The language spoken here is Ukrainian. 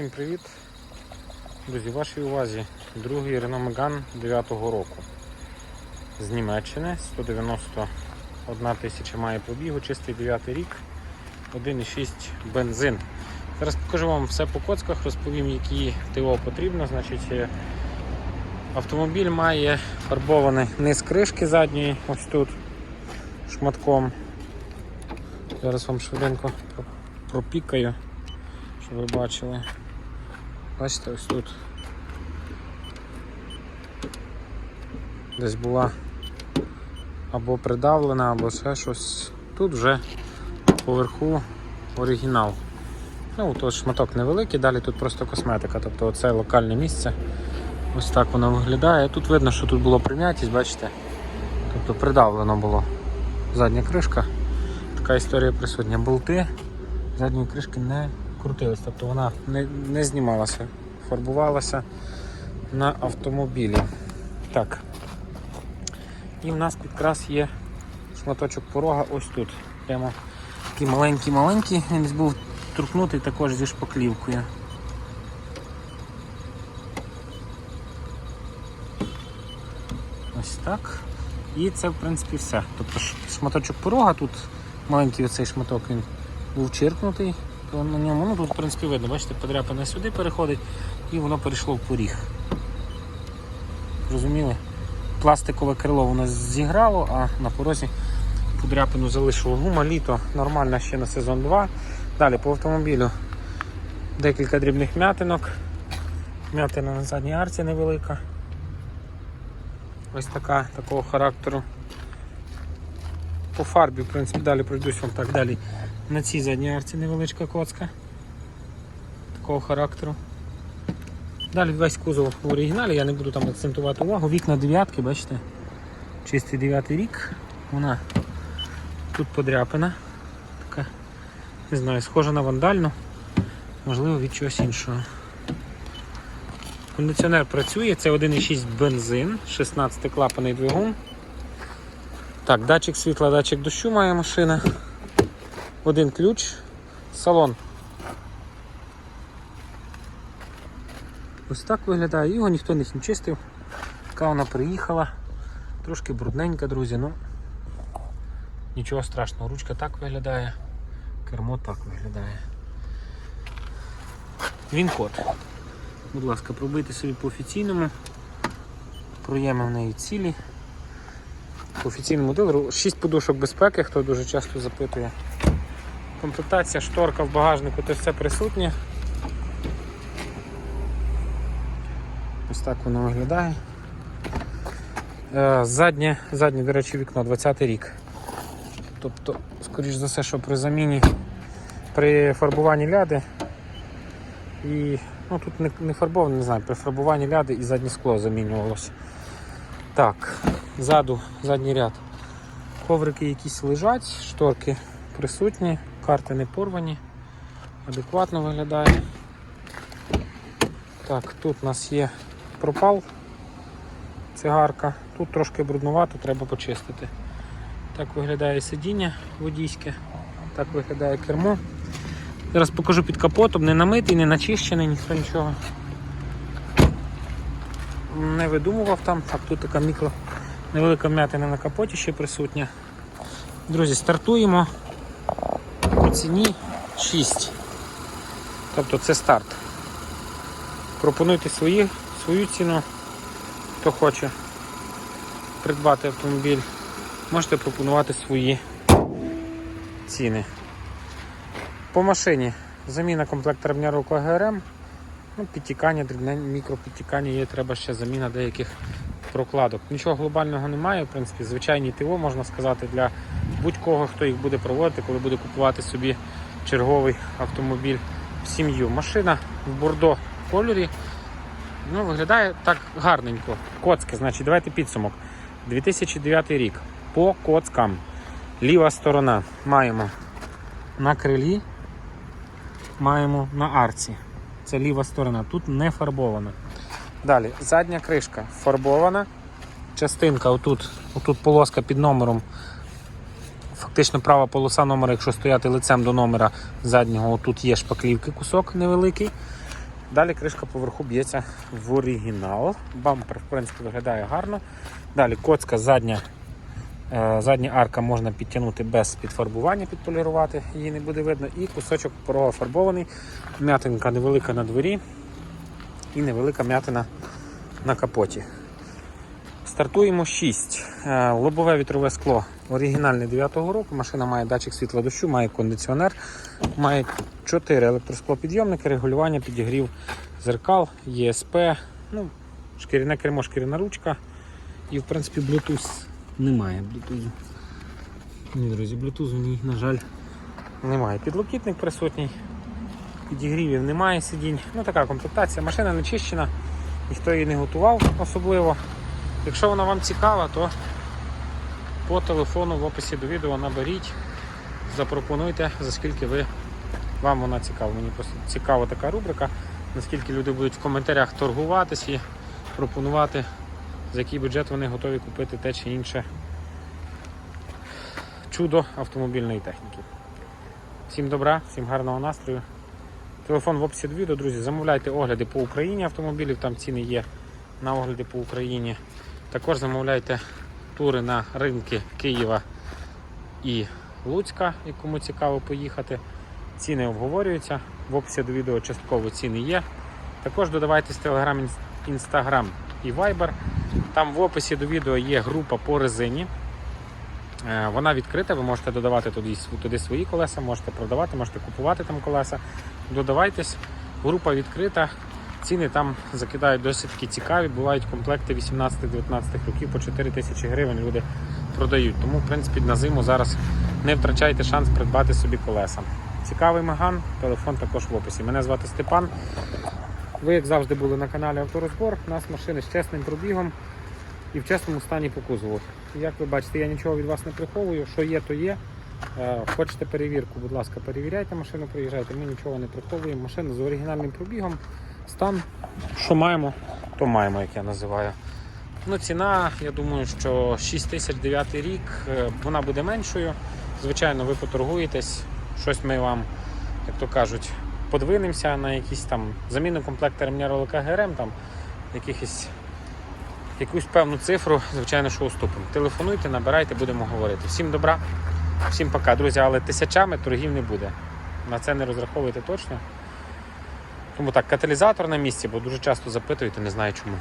Всім привіт! Друзі, вашій увазі другий Renault Megane 9-го року з Німеччини. 191 тисяча має пробігу, чистий 9 рік, 1,6 бензин. Зараз покажу вам все по коцках, розповім, які ТО потрібно. Значить, е, автомобіль має фарбований низ кришки задньої, ось тут шматком. Зараз вам швиденько пропікаю, щоб ви бачили. Бачите, ось тут десь була або придавлена, або ще щось. Тут вже поверху оригінал. Ну, тут шматок невеликий, далі тут просто косметика, тобто це локальне місце. Ось так воно виглядає. Тут видно, що тут було прим'ятість, бачите? Тобто придавлено було задня кришка. Така історія присутня. Болти задньої кришки не крутились, тобто вона не, не знімалася, фарбувалася на автомобілі. Так. І в нас підкрас є шматочок порога ось тут. Прямо такий маленький-маленький, він був трухнутий також зі шпаклівкою. Ось так. І це в принципі все. Тобто шматочок порога тут, маленький оцей шматок він був чиркнутий, то на ньому, ну тут в принципі видно, бачите, подряпина сюди переходить і воно перейшло в поріг. Розуміли? Пластикове крило воно зіграло, а на порозі подряпину залишило гума, літо нормально ще на сезон 2. Далі по автомобілю декілька дрібних м'ятинок. М'ятина на задній арці невелика. Ось така такого характеру. По фарбі, в принципі, далі пройдусь вам так далі. На цій задній арці невеличка коцка такого характеру. Далі весь кузов в оригіналі, я не буду там акцентувати увагу. Вікна дев'ятки, бачите? Чистий дев'ятий рік. Вона тут подряпина. Така, не знаю, схожа на вандальну, можливо від чогось іншого. Кондиціонер працює, це 1,6 бензин, 16 клапаний двигун. Так, датчик світла, датчик дощу має машина. Один ключ, салон. Ось так виглядає, його ніхто не чистив. Така вона приїхала. Трошки брудненька, друзі, ну нічого страшного, ручка так виглядає, кермо так виглядає. Він код. Будь ласка, пробийте собі по офіційному. Проєми в неї цілі. По офіційному дилеру. 6 подушок безпеки, хто дуже часто запитує. Комплектація, шторка в багажнику, теж все присутнє. Ось так воно виглядає. Е, Заднє, заднє, до речі, вікно 20 рік. Тобто, скоріш за все, що при заміні, при фарбуванні ляди і ну, тут не, не фарбоване, не знаю, при фарбуванні ляди і заднє скло замінювалося. Так, ззаду, задній ряд. Коврики якісь лежать, шторки присутні, карти не порвані, адекватно виглядає. Так, тут у нас є пропал, цигарка, тут трошки бруднувато, треба почистити. Так виглядає сидіння водійське, так виглядає кермо. Зараз покажу під капотом, не намитий, не начищений, ніхто нічого не видумував там. Так, тут така мікро невелика м'ятина на капоті ще присутня. Друзі, стартуємо ціні 6. Тобто це старт. Пропонуйте свої, свою ціну, хто хоче придбати автомобіль. Можете пропонувати свої ціни. По машині заміна комплекту ремня ГРМ, ну, підтікання, дрібне мікропідтікання є, треба ще заміна деяких прокладок. Нічого глобального немає, в принципі, звичайні ТО, можна сказати, для будь-кого, хто їх буде проводити, коли буде купувати собі черговий автомобіль в сім'ю. Машина в бордо кольорі. Ну, виглядає так гарненько. Коцки, значить, давайте підсумок. 2009 рік. По коцкам. Ліва сторона маємо на крилі, маємо на арці. Це ліва сторона. Тут не фарбована. Далі, задня кришка фарбована. Частинка, отут, отут полоска під номером. Фактично права полоса номера, якщо стояти лицем до номера заднього, отут є шпаклівки, кусок невеликий. Далі кришка поверху б'ється в оригінал. Бампер, в принципі, виглядає гарно. Далі коцка задня, е, задня арка можна підтягнути без підфарбування, підполірувати, її не буде видно. І кусочок порога фарбований, м'ятинка невелика на дворі і невелика м'ятина на капоті. Стартуємо 6. Е, Лобове вітрове скло оригінальне 9-го року. Машина має датчик світла дощу, має кондиціонер, має 4 електросклопідйомники, регулювання, підігрів зеркал, ЄСП, ну, шкіряне кермо, шкіряна ручка. І в принципі Bluetooth немає. Bluetooth. Ні, друзі, Bluetooth в ній, на жаль, немає. Підлокітник присутній, підігрівів немає сидінь. Ну така комплектація. Машина не чищена, ніхто її не готував особливо. Якщо вона вам цікава, то по телефону в описі до відео наберіть, запропонуйте, за скільки ви, вам вона цікава. Мені просто цікава така рубрика, наскільки люди будуть в коментарях торгуватись і пропонувати, за який бюджет вони готові купити те чи інше чудо автомобільної техніки. Всім добра, всім гарного настрою. Телефон в описі до відео, друзі, замовляйте огляди по Україні автомобілів, там ціни є на огляди по Україні. Також замовляйте тури на ринки Києва і Луцька, і кому цікаво поїхати. Ціни обговорюються. В описі до відео частково ціни є. Також додавайтесь в Telegram, Instagram і Viber. Там в описі до відео є група по резині. Е, Вона відкрита, ви можете додавати туди, туди свої колеса, можете продавати, можете купувати там колеса. Додавайтесь, група відкрита. Ціни там закидають досить такі цікаві. Бувають комплекти 18-19 років по 4 тисячі гривень люди продають. Тому, в принципі, на зиму зараз не втрачайте шанс придбати собі колеса. Цікавий Маган, телефон також в описі. Мене звати Степан. Ви, як завжди, були на каналі Авторозбор. У нас машини з чесним пробігом і в чесному стані по кузову. Як ви бачите, я нічого від вас не приховую. Що є, то є. Е, Хочете перевірку, будь ласка, перевіряйте машину, приїжджайте. Ми нічого не приховуємо. Машина з оригінальним пробігом. Стан, що маємо, то маємо, як я називаю. Ну, ціна, я думаю, що 6 тисяч 9 рік, е, вона буде меншою. Звичайно, ви поторгуєтесь, щось ми вам, як то кажуть, подвинемося на якісь там заміну комплекта ремня ролика ГРМ, там якихось якусь певну цифру, звичайно, що уступимо. Телефонуйте, набирайте, будемо говорити. Всім добра, всім пока, друзі, але тисячами торгів не буде. На це не розраховуйте точно. Тому так, каталізатор на місці, бо дуже часто запитуєте, не знаю чому.